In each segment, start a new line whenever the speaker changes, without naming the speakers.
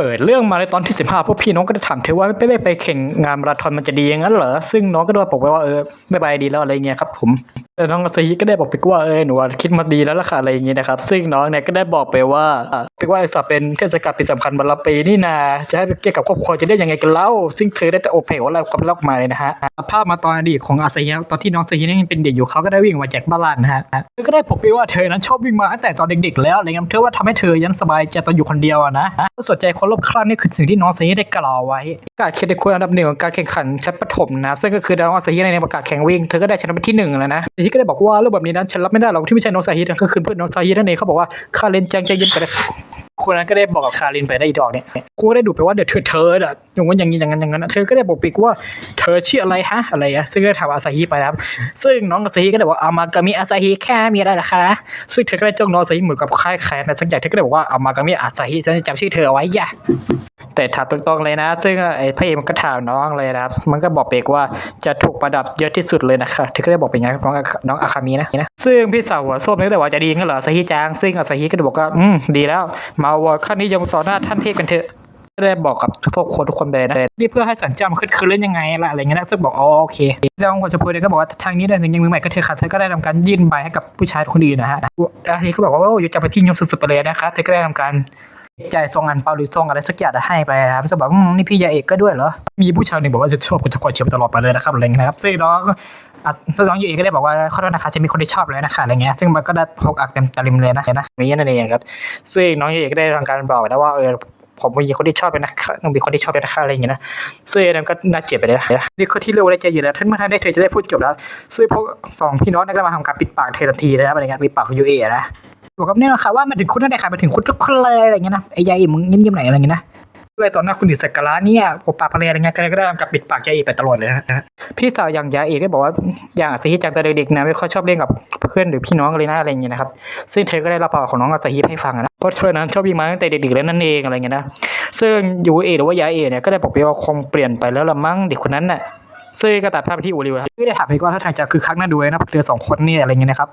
เปิดเรื่องมาในตอนที่สิบห้าพวกพี่น้องก็ได้ถามเธอว่าไม่ไปไปแข่งงานมาราธอนมันจะดีอย่างนั้นเหรอซึ่งน้องก็ได้บอกไปว่าเออไม่ไปดีแล้วอะไรเงี้ยครับผมแต่น้องอาซาฮิก็ได้บอกไปว่าเออหนูคิดมาดีแล้วล่ะค่ะอะไรอย่างเงี้ยนะครับซึ่งน้องเนี่ยก็ได้บอกไปว่าไปว่าสอบเป็นเทศกาลปีสำคัญวันละปีนี่นาจะให้ไปเกี่ยวกับครอบครัวจะได้ยังไงกันเล่า ซึ่งเธอได้แต่โอเพลอะไรความเล่ามาเลยนะฮะภาพมาตอนอดีตของอาซาฮิตอนที่น้องอาซาฮิยังเป็นเด็กอยู่เขาก็ได้วิ่งมาจากบ้านนะฮะเธอก็ได้บอกไปว่าเธอนั้นชอบวิ่งมาตั้งแต่ตอนเด็กๆ แล้วอะไรเงี้ยเธอว่าทำให้เธอยันสบายใจตอนอยู่คนเดียวอะนะสนใจคนรอบข้งนี้คือสิ่งที่น้องอาซาฮิได้กล่าวไว้ การเครดิตคุณอันดับหนึ่งของการแข่งขันชั้นประถมนะซึ่งก็คือน้องอาซาฮิในประกาศแข่งวิ่งเธอก็ได้ชนะเป็นที่หนึ่งแล้วนะซาฮิก็ได้บอกว่าเรื่องแบบนี้นั้นฉันรับไม่ได้หรอกที่ไม่ใช่น้องอาซาฮิก็คือเพื่อนน้องอาซาฮินั่นเองเขาบอกว่าคาเรนจังใจเย็นไปเลย คนนั้นก็ได้บอกกับคารินไปได้อีดอกเนี่ยกูก็ได้ดูไปว่าเดี๋ยวเธอเธออะอย่างว่าอย่างนี้อย่างนั้นอย่างนั้นะเธอก็ได้บอกปีกว่าเธอชื่ออะไรฮะอะไรอะซึ่งก็ได้ถามอาซาฮิไปนะครับ ซึ่งน้องอาซาฮิก็ได้บอกอามากามิอาซาฮิแค่มีอะไรล่ะคะซึ่งเธอก็ได้จ้องน้องอาซาฮิเหมือนกับค่ายแค้นนะสักอย่างเธอก็ได้บอกว่าอามากามิอาซาฮิฉันจะจำชื่อเธอเอาไว้อย่าแต่ถามตรงๆเลยนะ ซึ่งไอ้พระเอกมันก็ถามน้องเลยนะครับมันก็บอกเปกว่าจะถูกประดับเยอะที่สุดเลยนะคะเธอก็ได้บอกเป็นไงน้องน้องอาคามินะนะ ซึ่งพี่สาวหัวส้มนี่ก็ได้ว่าจะดีงั้นเหรอสาฮิจาง ซึ่งอาสาฮิก็ได้บอกว่าอืมดีแล้ว มาวอร์ขั้นนี้ยมต่อหน้าท่านเทพกันเถอะก็ได้บอกกับทุกคนทุกคนไปนะนี่เพื่อให้สัญจรมันขึ้นคือเล่นยังไงล่ะอะไรเงี้ยนะซึ่งบอกอ๋อโอเคแล้วคนจะพูดเลยก็บอกว่าทางนี้ได้ถึงยังมือใหม่ก็เธอค่ะเธอก็ได้ทำการยื่นใบให้กับผู้ชายคนอื่นนะฮะอาทีก็บอกว่าโอ้ยจะไปที่ยมสุดๆไปเลยนะคะเธอก็ได้ทำการ ใจายซองอันเปาหรือซองอะไรสักอย่างจะให้ไปนะครับจะบอกนี่พี่ยาเอกก็ด้วยเหรอ มีผู้ชายหนึ่งบอกว่าจะชอบคุณจะคอยเชียร์ตลอดไปเลยนะครับอะไรเงี้ยนะครับซึ่งน้องซึ่งน้องยูเอกก็ได้บอกว่าขอโทษนะคะจะมีคนที่ชอบเลยนะคะอะไรเงี้ยซึ่งมันก็ได้พกอักเต็มตะลิมเลยนะนะนี่นั่นเองครับซึ่งน้องยูเอกก็ได้ทำการบอกนะว่าเออผมมีคนที่ชอบเป็นนักมีคนที่ชอบเป็นนักฆ่าอะไรอย่างเงี้ยนะซึ่งอันนั้นก็น่าเจ็บไปเลยนะนี่คือที่เร็วได้ใจอยู่แล้วท่านเมื่อท่านได้เธอจะได้พูดจบแล้วซึ่งพวกสองพี่น้องนั่นก็มาทำการปิดปากเธอทันทีนะครับอะไรเงี้ยปิดปากของยูเอนะ บอกกับเนี่ยนะคะว่ามันถึงคุณนั่นแหละค่ะมันถึงคุณทุกคนเลยอะไรเงี้ยนะไอ้ยายมึงเงียบๆไหนอยอะไรเงี้ยนะด้วยตอนหน้าคุณดิสักการะเนี่ยโอปากปะเลอะไรเงี้ยก็ได้ทำการปิดปากยายเอไปตลอดเลยนะ พี่สาวอย่างยายเอก็บอกว่าอย่างอาซาฮิจังแต่เด็กๆนะไม่ค่อยชอบเล่นกับเพื่อนหรือพี่น้องเลยนะอะไรเงี้ยนะครับ ซึ่งเธอก็ได้รับปากของน้องอาซาฮิให้ฟังนะเพราะเธอนั้นชอบวิ่งมาตั้งแต่เด็กๆแล้วนั่นเองอะไรเงี้ยนะ ซึ่งยูเอหรือว่ายายเอเนี่ยก็ได้บอกไปว่าคงเปลี่ยนไปแล้วละมั้งเด็กคนนั้นน่ะซึ่งก็ตัดภาพไปที่อูริวนะครับไม่ได้ถามไปว่าถ้าทางจะคือคักหน้าดูเลยนะเธอสองคนนี่อะไรเงี้ยนะครับ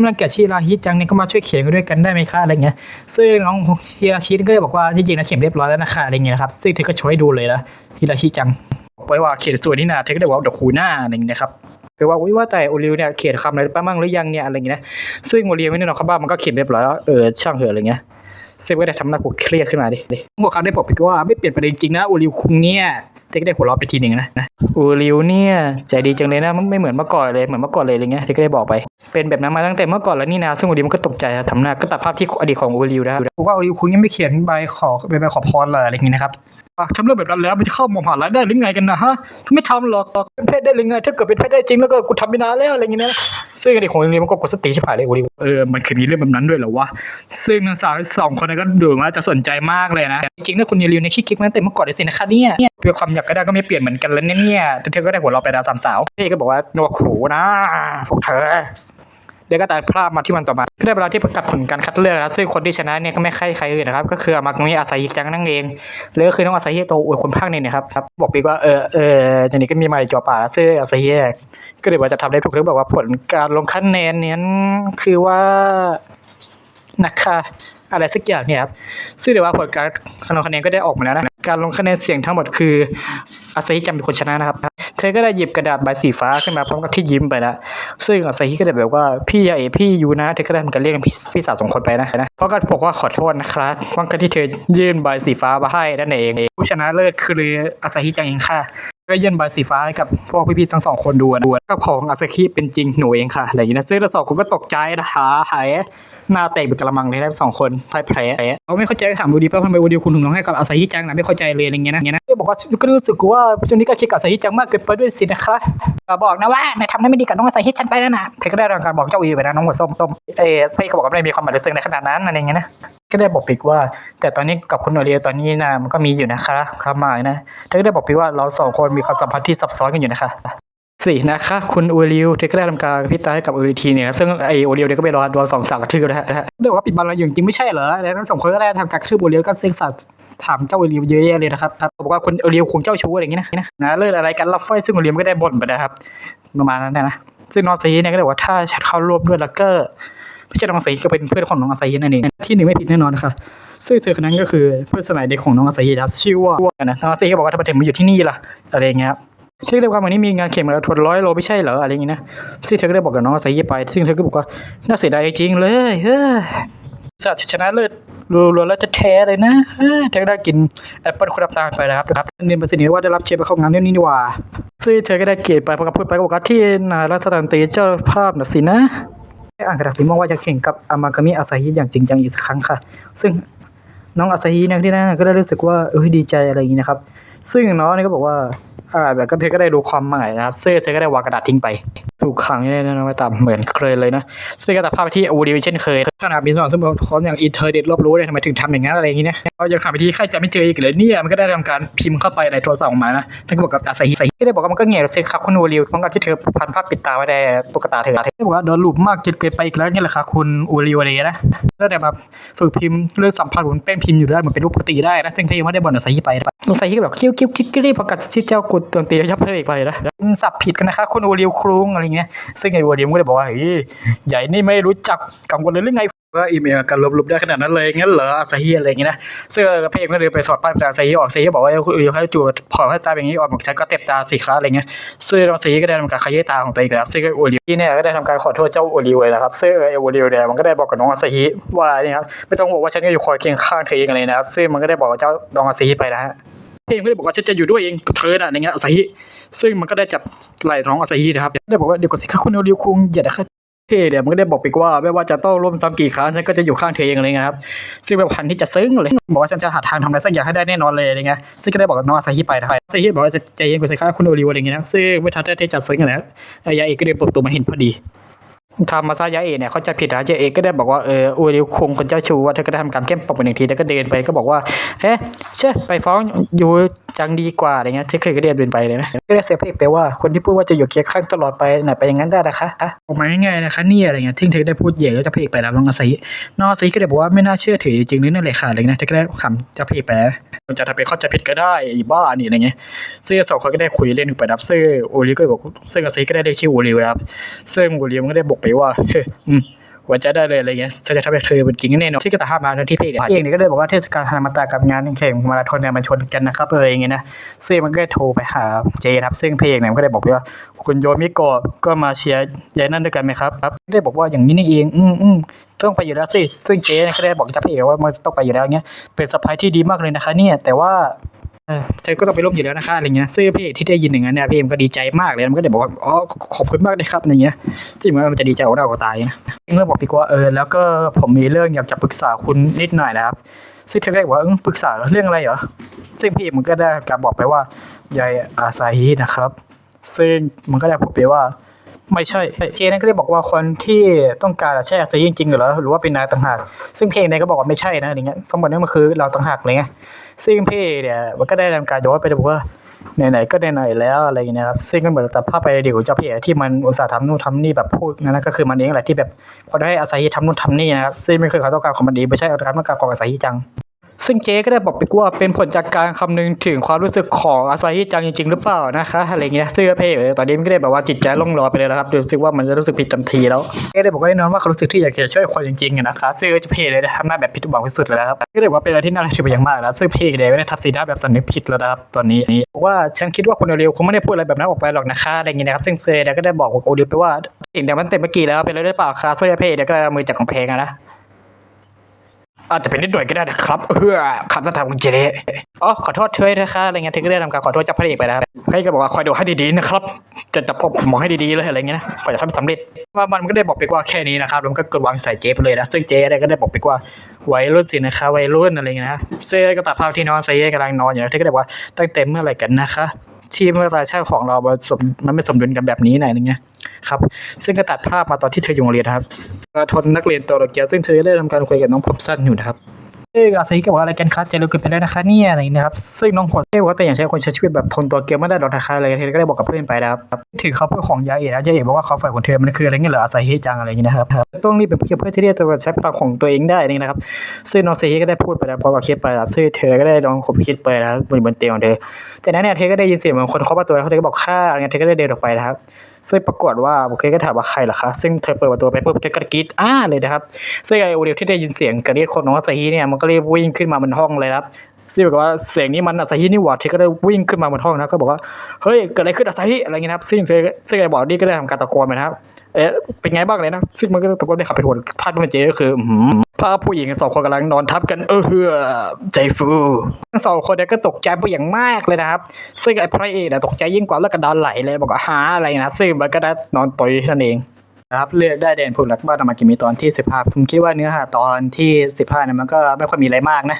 กำลังแกะชีราฮิจังเนี่ยก็มาช่วยเขียนกันด้วยกันได้ไหมคะอะไรเงี้ย ซึ่งน้องฮิราชิก็บอกว่าจริงๆนะเขียนเรียบร้อยแล้วนะคะอะไรเงี้ยนะครับซึ่งเธอก็โชว์ให้ดูเลยนะฮิราชิจังบอกไปว่าเขียนสวยนี่นาเธอก็ได้บอกว่าเดี๋ยวคูหน้าอะไรเงี้ยครับแปลว่าว่าแต่โอริวเนี่ยเขียนคำอะไรไปบ้างหรือยังเนี่ยอะไรเงี้ยนะซึ่งโอริวไม่แน่นอนครับว่ามันก็เขียนเรียบร้อยแล้วเออช่างเถอะอะไรเงี้ยเซฟก็ได้ทำหน้ากูเครียดขึ้นมาดิหัวเขาได้บอกไปว่าไม่เปลี่ยนประเด็นจริงนะอูริวคุงเนี่ยเทคได้หัวเราะไปทีหนึ่งนะนะอูริวเนี่ยใจดีจังเลยนะมันไม่เหมือนเมื่อก่อนเลยเหมือนเมื่อก่อนเลยอะไรเงี้ยเทคก็ได้บอกไป เป็นแบบนั้นมาตั้งแต่เมื่อก่อนแล้วนี่นะซึ่งอูริวมันก็ตกใจอะทำหน้าก็ตัดภาพที่อดีตของอูริวนะบอกว่าอูริวคุงยังไม่เขียนใบขอใบขอพรเลยอะไรอย่างงี้นะครับอะทำเรื่องแบบนั้นแล้วมันจะเข้ามหาลัยได้หรือไงกันนะฮะไม่ทำหรอกเป็นเพศได้หรือไงถ้าเกิดเป็นเพศได้จริงแล้วก็กูทำไปนานแล้วอะไรอย่างเงี้ยนะซึ่งอดีตของอูริวมันก็กดสติชิบหายเลยอูริวเออมันเคยมีเรื่องแบบนั้นด้วยเหรอวะซึ่งนางสาวสองคนนั้นก็ดูว่าจะสนใจมากเลยนะจริงๆนะคุณยูริวในขี้คิดมาตั้งแต่เมื่อก่อนเลยสินะคะเนี่ยเนี่ยเพื่อความอยากก็ได้ก็ไม่เปลี่ยนเหมือนกันแล้วเนี่ยเนี่ยแต่เธอก็ได้หัวเราไปดาวสามสาวพี่ก็บอกว่าโนขูนะพวกเธอเดี๋ยวก็ตัดภาพมาที่วันต่อมาก็ได้เวลาที่ประกาศผลการคัดเลือกแล้วซึ่งคนที่ชนะเนี่ยก็ไม่ใครใครอื่นนะครับ ก็คืออามากมิอาซาฮิจังนั่นเองหรือก็คือน้องอาซาฮิโตอวยคนภาคหนึ่งนะครับครับ บอกปีกว่าเออเออจานี้ก็มีมาจอป่าแล้วซึ่งอาซาฮิก็เลยว่าจะทำได้ถูกหรือบอกว่าผลการลงคะแนนเนี้คือว่านะคะอะไรสักอย่างเนี่ยครับซึ่งเดี๋ยวว่าผลการลงคะแนนก็ได้ออกมาแล้วนะ การลงคะแนนเสียงทั้งหมดคืออาซาฮิจะเป็นคนชนะนะครับ เธอก็ได้หยิบกระดาษใบสีฟ้าขึ้นมาพร้อมกับที่ยิ้มไปนะซึ่งอาซาฮิก็ได้แบบว่าพี่ยาเอพี่ยูนะเธอก็ได้ทำการเรียกพี่พี่สาวสองคนไปนะนะเพราะก็บอกว่าขอโทษนะครับว่าการที่เธอยื่นใบสีฟ้ามาให้นั่นเอง ผู้ชนะเลิศคืออาซาฮิจังเองค่ะ ก็เยื่นใบสีฟ้าให้กับพวกพี่ๆทั้งสองคนดูนะดูกับของอาซาคิเป็นจริงหนูเองค่ะอะไรอย่างนี้นะซึ่งทั้งสองคนก็ตกใจนะหาหายหน้าแตกเป็นกระมังเลยทั้งสองคนพ่ายแพ้เขาไม่เข้าใจถามดูดีว่าทำไมวูดีคุณถึงต้องให้กับอาซาฮิจังนะไม่เข้าใจเลยอะไรเงี้ยนะอย่างเงี้ยนะก็บอกว่าก็รู้สึกว่าช่วงนี้ก็คิดกับอาซาฮิจังมากเกินไปด้วยสินะคะบอกนะว่านายทำได้ไม่ดีกับน้องอาซาฮิฉันไปแล้วนะเธอก็ได้ทำการบอกเจ้าอีไปนะน้องหัวส้มต้มเอ้พี่ก็บอกว่าไม่มีความหมายลึกซึ้งในขนาดนั้นอะไรเงี้ยนะ ก็ได้บอกปีกว่า แต่ตอนนี้กับคุณโอเลียตอนนี้นะมันก็มีอยู่นะคะความหมายนะเธอก็ได้บอกปีกว่าเราสองคนมีความสัมพันธ์ที่ซับซ้อนกันอยู่นะคะสี่นะคะ คุณโอเลียวเธอก็ได้ทำการพิจารณากับโอเลียทีเนี่ยซึ่งไอโอเลียวเนี่ยก็ไปรอโดนสองสาวกระทืบนะฮะเรียกว่าปิดบังเราอยู่จริงไม่ใช่เหรอแล้วทั้งสองคนก็ได้ทำการกระทืบโอเลียวก็เซ็งสัตว์ถามเจ้าโอเลียวเยอะแยะเลยนะครับครับบอกว่าคุณโอเลียวคงเจ้าชู้อะไรอย่างเงี้ยนะนะเลิกอะไรกันรับไฟซึ่งโอเลียวก็ได้บ่นไปนะครับประมาณนั้นนะซึ่งนอซีเนี่ยก็เลยบอกว่าถ้าฉันเข้าร่วมด้วยแล้วก็ พี่เจ้าน้องอาซาฮิก็เป็นเพื่อนของน้องอาซาฮินั่นเองที่หนึ่งไม่ผิดแน่นอนนะคะซึ่งเธอคนนั้นก็คือเพื่อนสมัยเด็กของน้องอาซาฮินะครับชื่อว่านะน้องอาซาฮิก็บอกว่าทำไมถึงมาอยู่ที่นี่ล่ะอะไรเงี้ยครับที่เรียกว่าวันนี้มีงานแข่งมาราธอนร้อยโลไม่ใช่เหรออะไรอย่างเงี้ยนะซึ่งเธอก็ได้บอกกับน้องอาซาฮิไป ซึ่งเธอก็บอกว่าน่าเสียดายจริงเลยเฮ้ยสัตว์ชนะเลิศรัวๆแล้วจะแท้เลยนะเฮ้ยเธอก็ได้กินแอปเปิลคุณภาพไปนะครับนะครับเรียนประสิทธิ์ว่าได้รับเชิญไปเข้างานเรื่องนี้นี่ว่าซึ่งเธอก็ได้เกียรติไปพอกับพูดไปก็บอกว่าที่นายรัฐตันตรีเจ้าภาพน่ะสินะ อ่านกระดาษสีม่วงว่าจะแข่งกับอามากามิอาซาฮิอย่างจริงจังอีกสักครั้งค่ะ ซึ่งน้องอาซาฮิเนยที่นั่นก็ได้รู้สึกว่าเออดีใจอะไรอย่างนี้นะครับ ซึ่งน้องนี่ก็บอกว่าอ่าแบบก็เธอก็ได้ดูความหมายนะครับเซ่เธอก็ได้วางกระดาษทิ้งไป ถูกขังเนี่ยนะไม่ตามเหมือนเคยเลยนะซึ่งก็ตัดภาพไปที่อูดิวิเช่นเคยขนาดมีสมองซึ่งพร้อมอย่างอินเทอร์เน็ตรอบรู้เลยทำไมถึงทำอย่างนั้นอะไรอย่างนี้นะก็ยังหาไปที่ใครจะไม่เจออีกเลยเนี่ยมันก็ได้ทำการพิมพ์เข้าไปในโทรศัพท์ของมันะท่านก็บอกกับอาซาฮิอาซาฮิก็ได้บอกว่ามันก็แง่เซ็นครับคุณอูริวพร้อมกับที่เธอพันภาพปิดตาไว้ในตุ๊กตาเธอเธอบอกว่าโดนหลุมมากจนเกินไปอีกแล้วนี่แหละค่ะคุณอูริวอะไรอย่างเงี้นะแล้วแต่แบบฝึกพิมพ์เรื่องสัมผัสบนแป้นพิมพ์อยู่ได้เหมือนเป็นรูปปกติได้นะซึ่งเธอยังไม่ได้บอกหนังสือไปนะหนังสือก็แบบคิ้วคิ้วคิ้วคิ้วรีบประกาศที่เจ้ากดตัวตียับเธออีกไปนะสับผิดกันนะคะ คุณโอริวครุงอะไรเงี้ยซึ่งไอ้โอริวก็เลยบอกว่าเฮ้ยใหญ่นี่ไม่รู้จักกังวลเลยหรือไงว่าอีเมลกันลบๆได้ขนาดนั้นเลยงั้นเหรออาซาฮิอะไรอย่างเงี้ยนะซึ่งเพลงก็เลยไปถอดป้ายประจานอาซาฮิออกอาซาฮิบอกว่าคุณโอริวให้จูดถอดป้ตาอย่างนี้ออกบอกฉันก็เต็บตาสีคลาอะไรเงี้ยซึ่งอาซาฮิก็ได้ทำการขยี้ตาของตัวเองครับซึ่งโอริวเนี่ยก็ได้ทำการขอโทษเจ้าโอริวเลยนะครับซึ่งไอ้โอริวเนี่ยมันก็ได้บอกกับน้องอาซาฮิว่าเนี่ยครับไม่ต้องบอกว่าฉันก็อยู่คอยเคียงข้างเธอเองเลยนะครับซึ่งมันก็ได้บอกเจ้าดองอาซาฮิไปนะฮะ เพลงก็ได้บอกว่าฉันจะอยู่ด้วยเองกับเธอน่ะอย่างเงี้ยอาซาฮิซึ่งมันก็ได้จับไหล่น้องอาซาฮินะครับได้บอกว่าเดี๋ยวก่อนสิคะคุณโอริวคุงอย่านะครับเฮ้เดี๋ยวมันก็ได้บอกไปว่าไม่ว่าจะต้องร่วมซ้ำกี่ครั้งฉันก็จะอยู่ข้างเธอเองอะไรเงี้ยครับซึ่งแบบพันที่จะซึ้งเลยบอกว่าฉันจะหาทางทำอะไรสักอย่างให้ได้แน่นอนเลยอะไรเงี้ยซึ่งก็ได้บอกกับน้องอาซาฮิไปนะครับอาซาฮิบอกว่าจะใจเย็นกว่าสิคะคุณโอริวอะไรเงี้ยนะซึ่งไม่ทันได้ที่จะซึ้งนะยาเอกก็เดินเปิดประตัวมาเห็นพอดี ทำมาซายะเอเนี่ยเขาจะผิดนะเจเอกก็ได้บอกว่าเอออูริวคงคนเจ้าชู้ว่าเธอก็ได้ทำการเข้มปรับหนึ่งทีแล้วก็เดินไปก็บอกว่าเอ๊ะเช่ไปฟ้องอยู่ จังดีกว่าอะไรเงี้ยเธอเคยก็เดินเดินไปเลยนะก็ได้เสียเพลไปว่าคนที่พูดว่าจะอยู่เคียงข้างตลอดไปไหนไปอย่างนั้นได้นะคะอะออกมาง่ายๆนะคะนี่อะไรเงี้ยทิ้งเธอได้พูดเหย่ก็จะเพลไปแล้วน้องอาศัยน้องอาศัยก็ได้บอกว่าไม่น่าเชื่อถือจริงๆเลยนั่นแหละค่ะอะไรเงี้ยเธอก็ได้คำจะเพลไปแล้วมันจะทำเป็นเข้าใจผิดก็ได้อีบ้านี่อะไรเงี้ยซึ่งสองคนก็ได้คุยเล่นไปรับซึ่งโอริก็บอกซึ่งอาศัยก็ได้ได้ชื่อโอริครับซึ่งโอริมันก็ได้บอกไปว่าอืม ไว้ใจได้เลยอะไรเงี้ยฉันจะทำให้เธอเป็นจริงแน่นอนที่กระตาภามาทันที่เพจเนี่ยเองเนี่ยก็เลยบอกว่าเทศกาลฮานามาตากับงานแข่งมาราธอนเนี่ยมันชนกันนะครับอะไรอย่างเงี้ยนะซึ่งมันก็โทรไปหาเจครับซึ่งเพลงเนี่ยก็ได้บอกว่าคุณโยมิโกะก็มาเชียร์ยายนั่นด้วยกันไหมครับครับได้บอกว่าอย่างนี้นี่เอง อืมอืมต้องไปอยู่แล้วสิซึ่งเจเนี่ยก็ได้บอกกับเพจว่ามันต้องไปอยู่แล้วเงี้ยเป็นสะพายที่ดีมากเลยนะคะเนี่ยแต่ว่า เออฉันก็ต้องไปร่วมอยู่แล้วนะคะอะไรเงี้ยซึ่งพี่เอกที่ได้ยินอย่างนั้นเนี่ยพี่เอ็มก็ดีใจมากเลยมันก็เดี๋ยวบอกว่าอ๋อขอบคุณมากเลยครับอะไรเงี้ยจริงๆมันจะดีใจกว่าเราก็ตายนะเมื่อบอกพี่ว่าเออแล้วก็ผมมีเรื่องอยากจะปรึกษาคุณนิดหน่อยนะครับ ซึ่งเธอก็บอกว่าปรึกษาเรื่องอะไรเหรอซึ่งพี่เอกมันก็ได้การบอกไปว่ายายอาซาฮินะครับ ซึ่งมันก็ได้พูดไปว่า ไม่ใช่เจนั้นก็ได้บอกว่าคนที่ต้องการอะใช่อาซาฮิจริงๆหรอหรือว่าเป็นนายต่างหากซึ่งเพลงเนี่ยก็บอกว่าไม่ใช่นะอะไรเงี้ยทั้งหมดนี้มันคือเราต่างหากอะไรเงี้ยซึ่งพี่เนี่ยมันก็ได้ทำการย้อนไปบอกว่าไหนๆก็ไหนๆแล้วอะไรอย่างเงี้ยครับซึ่งก็เหมือนแตัดภาพไปเดี๋ยวเจ้าพี่ที่มันอุตส่าห์ทำนู่นทำนี่แบบพูดนั่นนะก็คือมันเองแหละที่แบบพอได้อาศัยทำนู่นทำนี่นะครับซึ่งไม่เคยเขาต้องการของมันดีไม่ใช่การต้องการของอาศัยจัง ซึ่งเจ๊ก็ได้บอกไปว่าเป็นผลจากการคำนึงถึงความรู้สึกของอาซาฮิจังจริงๆหรือเปล่านะคะอะไรเงี้ยซึ่งก็เพ่เออตอนนี้มันก็ได้แบบว่าจิตใจล่องลอยไปเลยนะครับรู้สึกว่ามันจะรู้สึกผิดทันทีแล้วก็ได้บอกว่าแน่นอนว่าเขารู้สึกที่อยากจะช่วยคนจริงๆนะคะซึ่งก็จะเพ่เลยทำหน้าแบบผิดหวังที่สุดเลยนะครับก็เลยบอกว่าเป็นอะไรที่น่ารักไปอย่างมากแล้วซึ่งเพ่เนี่ยไม่ได้ทับสีหน้าแบบสำนึกผิดแล้วนะครับตอนนี้บอกว่าฉันคิดว่าคนเร็วๆคงไม่ได้พูดอะไรแบบนั้นออกไปหรอกนะคะอะไรเงี้ยนะครับซึ่งเซเนี่ยก็ได้บอกกับโอเดลไปว่าเองเดี๋ยวมันเต็มเมื่อกี้แล้วเป็นเลยได้เปล่าคะซึ่งเพ่เนี่ยก็มือจับของเพลงนะ อาจจะเป็นนิดหน่อยก็ได้นะครับเพื่อคำท้าทายของเจเลอ๋อขอโทษเธอนะคะอะไรเงี้ยเธอก็ได้ทำการขอโทษเจ้าพระเอกไปแล้วพระเอกก็บอกว่าคอยดูให้ดีๆนะครับ จะจับผมมองให้ดีๆเลยอะไรเงี้ยนะกว่าจะทำสำเร็จว่ามันก็ได้บอกไปว่าแค่นี้นะครับแล้วมันก็กดวางใส่เจไปเลยนะซึ่งเจอะไรก็ได้บอกไปว่าวัยรุ่นสินะคะวัยรุ่นอะไรเงี้ยนะเซ่ก็ตัดภาพที่น้องเซ่กำลังนอนอยู่นะเธอก็ได้บอกว่าตั้งแต่เมื่อไหร่กันนะคะ ที่เมื่อตาชาติของเรามันสมมันไม่สมดุลกันแบบนี้ไหนนึงเงี้ยครับซึ่งก็ตัดภาพมาตอนที่เธออยู่โรงเรียนนะครับกระทนนักเรียนตัวโตเกียวซึ่งเธอได้ทำการคุยกับน้องผมสั้นอยู่นะครับ อ้ยอาซาฮิก็บอกอะไรกันครับใจเร็วเกินไปแล้วนะคะเนี่ยอะไรนะครับซึ่งน้องผมเอ้ยบอกว่าแต่อย่างใช้คนใช้ชีวิตแบบทนตัวเกียวไม่ได้หรอกนะคะอะไรเธอก็ได้บอกกับเพื่อนไปนะครับถึงเขาเพื่อของยาเอะนะยาเอะบอกว่าเขาฝ่ายของเธอมันคืออะไรเงี้ยเหรออาซาฮิจังอะไรอย่างนี้นะครับต้องรีบเป็นเพื่อเพื่อที่จะแบบใช้พลังของตัวเองได้นี่นะครับซึ่งน้องอาซาฮิก็ได้พูดไปแล้วพอกับคิดไปครับซึ่งเธอก็ได้ลองคบคิดไปนะครับบนบนเตียงของเธอจากนั้นเนี่ยเธอก็ได้ยินเสียงเหมือนคนเคาะประตูแล้วเธอก็บอกฆ่าอะไรเงี้ยเธอก็ได้เดินออกไปนะครับ ซึ่งปรากฏว่าโอเคก็ถามว่าใครล่ะคะซึ่งเธอเปิดประตูไปปุ๊บเธอก็กรีดอ้าเลยนะครับซึ่งไอโอเดลที่ได้ยินเสียงกรีดของน้องอาซาฮิเนี่ยมันก็รีบวิ่งขึ้นมาบนห้องเลยครับซึ่งบอกว่าเสียงนี้มันอาซาฮินี่หว่าเธอก็ได้วิ่งขึ้นมาบนห้องนะก็บอกว่าเฮ้ยเกิดอะไรขึ้นอาซาฮิอะไรเงี้ยนะครับซึ่งเธอซึ่งไอ้บอดดี้ก็ได้ทำการตะโกนไปนะครับเอ๊ะเป็นไงบ้างเลยนะซึ่งมันก็ตะโกนได้ขับไปหัวภาพที่มันเจอก็คือ อื้อหือภาพผู้หญิงสองคนกำลังนอนทับกันเออเฮือใจฟูทั้งสองคนเนี่ยก็ตกใจไปอย่างมากเลยนะครับ ซึ่งไอ้พระเอกเนี่ยตกใจยิ่งกว่าแล้วก็ดานไหลเลยบอกว่าหาอะไรนะครับซึ่งมันก็ได้นอนตุยนั่นเองนะครับเลือกได้เด่นผู้หลักบ้านอามากิมีตอนที่ 15 ผมคิดว่าเนื้อหาตอนที่ 15เนี่ยมันก็ไม่ค่อยมีอะไรมากนะ